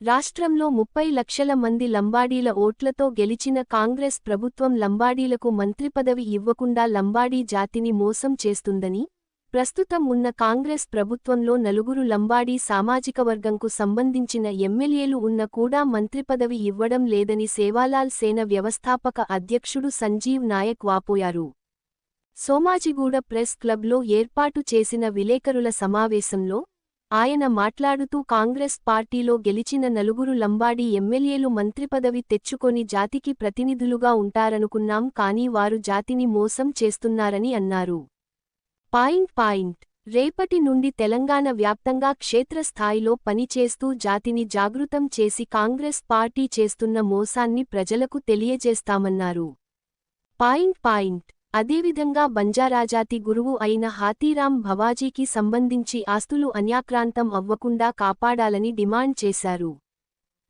రాష్ట్రంలో ముప్పై లక్షల మంది లంబాడీల ఓట్లతో గెలిచిన కాంగ్రెస్ ప్రభుత్వం లంబాడీలకు మంత్రిపదవి ఇవ్వకుండా లంబాడీ జాతిని మోసం చేస్తుందని ప్రస్తుతం ఉన్న కాంగ్రెస్ ప్రభుత్వంలో నలుగురు లంబాడీ సామాజిక వర్గంకు సంబంధించిన ఎమ్మెల్యేలు ఉన్న కూడా మంత్రిపదవి ఇవ్వడం లేదని సేవాలాల్ సేన వ్యవస్థాపక అధ్యక్షుడు సంజీవ్ నాయక్ వాపోయారు. సోమాజిగూడ ప్రెస్ క్లబ్లో ఏర్పాటు చేసిన విలేకరుల సమావేశంలో ఆయన మాట్లాడుతూ కాంగ్రెస్ పార్టీలో గెలిచిన నలుగురు లంబాడి ఎమ్మెల్యేలు మంత్రిపదవి తెచ్చుకొని జాతికి ప్రతినిధులుగా ఉంటారనుకున్నాం కానీ వారు జాతిని మోసం చేస్తున్నారని అన్నారు. Point point. రేపటి నుండి తెలంగాణ వ్యాప్తంగా క్షేత్రస్థాయిలో పనిచేస్తూ జాతిని జాగృతం చేసి కాంగ్రెస్ పార్టీ చేస్తున్న మోసాన్ని ప్రజలకు తెలియజేస్తామన్నారు. Point point. అదేవిధంగా బంజారాజాతి గురువు అయిన హాతీరాం భవాజీకి సంబంధించి ఆస్తులు అన్యాక్రాంతం అవ్వకుండా కాపాడాలని డిమాండ్ చేశారు.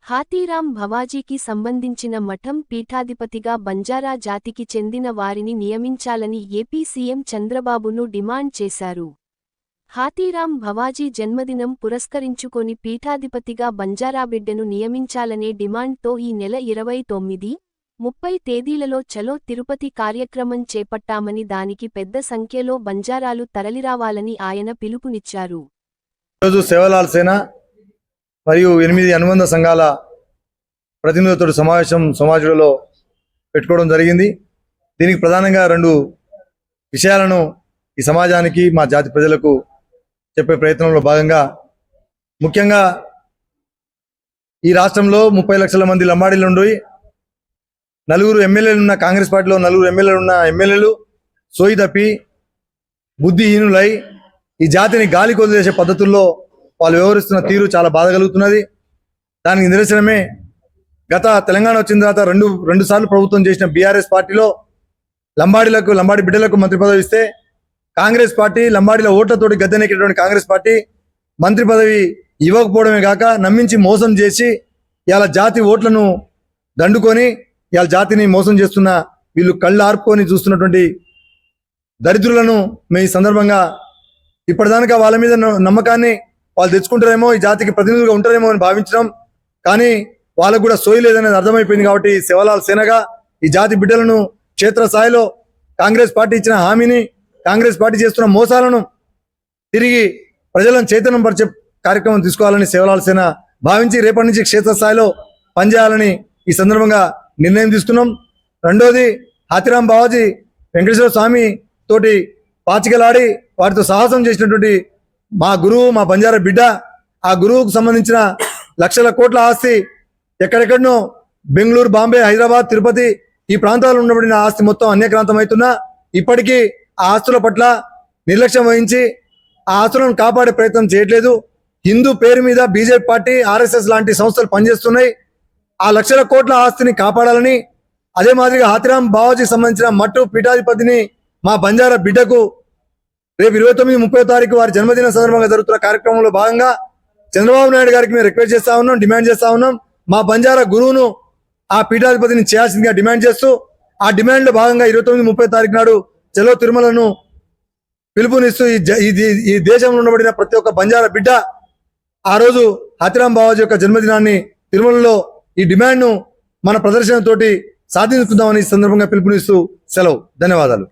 హాతీరాం భవాజీకి సంబంధించిన మఠం పీఠాధిపతిగా బంజారా జాతికి చెందిన వారిని నియమించాలని ఏపీ సీఎం చంద్రబాబును డిమాండ్ చేశారు. హాతీరాం భవాజీ జన్మదినం పురస్కరించుకొని పీఠాధిపతిగా బంజారాబిడ్డను నియమించాలనే డిమాండ్తో ఈ నెల ఇరవై తొమ్మిది ముప్పై తేదీలలో చలో తిరుపతి కార్యక్రమం చేపట్టామని దానికి పెద్ద సంఖ్యలో బంజారాలు తరలిరావాలని ఆయన పిలుపునిచ్చారు. ఈరోజు సేవలాల్ సేన మరియు ఎనిమిది అనుబంధ సంఘాల ప్రతినిధులతో సమావేశం సమాజంలో పెట్టుకోవడం జరిగింది. దీనికి ప్రధానంగా రెండు విషయాలను ఈ సమాజానికి మా జాతి ప్రజలకు చెప్పే ప్రయత్నంలో భాగంగా ముఖ్యంగా ఈ రాష్ట్రంలో ముప్పై లక్షల మంది లంబాడీలు ఉండి నలుగురు ఎమ్మెల్యేలు ఉన్న కాంగ్రెస్ పార్టీలో నలుగురు ఎమ్మెల్యేలు ఉన్న ఎమ్మెల్యేలు సోయి తప్పి బుద్ధిహీనులై ఈ జాతిని గాలి కొదిలేసే పద్ధతుల్లో వాళ్ళు వ్యవహరిస్తున్న తీరు చాలా బాధ కలుగుతున్నది. దానికి నిదర్శనమే గత తెలంగాణ వచ్చిన తర్వాత రెండు రెండు సార్లు ప్రభుత్వం చేసిన బీఆర్ఎస్ పార్టీలో లంబాడీలకు లంబాడి బిడ్డలకు మంత్రి పదవి ఇస్తే కాంగ్రెస్ పార్టీ లంబాడీల ఓట్లతోటి గద్దెనెక్కినటువంటి కాంగ్రెస్ పార్టీ మంత్రి పదవి ఇవ్వకపోవడమే కాక నమ్మించి మోసం చేసి ఇలా జాతి ఓట్లను దండుకొని ఇవాళ జాతిని మోసం చేస్తున్న వీళ్ళు కళ్ళు ఆర్పుకొని చూస్తున్నటువంటి దరిద్రులను మేము ఈ సందర్భంగా ఇప్పటిదాకా వాళ్ళ మీద నమ్మకాన్ని వాళ్ళు తెచ్చుకుంటారేమో ఈ జాతికి ప్రతినిధులుగా ఉంటారేమో అని భావించడం కానీ వాళ్ళకు కూడా సోయి లేదనేది అర్థమైపోయింది కాబట్టి శివలాల్ సేనగా ఈ జాతి బిడ్డలను క్షేత్రస్థాయిలో కాంగ్రెస్ పార్టీ ఇచ్చిన హామీని కాంగ్రెస్ పార్టీ చేస్తున్న మోసాలను తిరిగి ప్రజలను చైతన్యం పరిచే కార్యక్రమం తీసుకోవాలని శివలాల్ సేన భావించి రేపటి నుంచి క్షేత్రస్థాయిలో పనిచేయాలని ఈ సందర్భంగా నిర్ణయం తీసుకున్నాం. రెండోది హాతిరాం బావాజీ వెంకటేశ్వర స్వామి తోటి పాచికలాడి వారితో సాహసం చేసినటువంటి మా గురువు మా బంజారా బిడ్డ ఆ గురువుకు సంబంధించిన లక్షల కోట్ల ఆస్తి ఎక్కడెక్కడనో బెంగళూరు బాంబే హైదరాబాద్ తిరుపతి ఈ ప్రాంతాల్లో ఉండబడిన ఆస్తి మొత్తం అన్యక్రాంతం అవుతున్నా ఇప్పటికీ ఆ ఆస్తుల పట్ల నిర్లక్ష్యం వహించి ఆ ఆస్తులను కాపాడే ప్రయత్నం చేయట్లేదు. హిందూ పేరు మీద బీజేపీ పార్టీ ఆర్ఎస్ఎస్ లాంటి సంస్థలు పనిచేస్తున్నాయి. ఆ లక్షల కోట్ల ఆస్తిని కాపాడాలని అదే మాదిరిగా హాతిరామ్ బావాజీకి సంబంధించిన మట్టు పీఠాధిపతిని మా బంజారా బిడ్డకు రేపు ఇరవై తొమ్మిది ముప్పై తారీఖు వారి జన్మదిన సందర్భంగా జరుగుతున్న కార్యక్రమంలో భాగంగా చంద్రబాబు నాయుడు గారికి మేము రిక్వెస్ట్ చేస్తా ఉన్నాం డిమాండ్ చేస్తా ఉన్నాం. మా బంజారా గురువును ఆ పీఠాధిపతిని చేయాల్సిందిగా డిమాండ్ చేస్తూ ఆ డిమాండ్లో భాగంగా ఇరవై తొమ్మిది ముప్పై తారీఖు నాడు చెలో తిరుమలను పిలుపునిస్తూ ఈ జ- ఈ దే- ఈ దేశంలో ఉండబడిన ప్రతి ఒక్క బంజారా బిడ్డ ఆ రోజు హతిరామ్ బావాజీ యొక్క జన్మదినాన్ని తిరుమలలో ఈ డిమాండ్ను మన ప్రదర్శనతోటి సాధించుకుందామని సందర్భంగా పిలుపునిస్తూ సెలవు. ధన్యవాదాలు.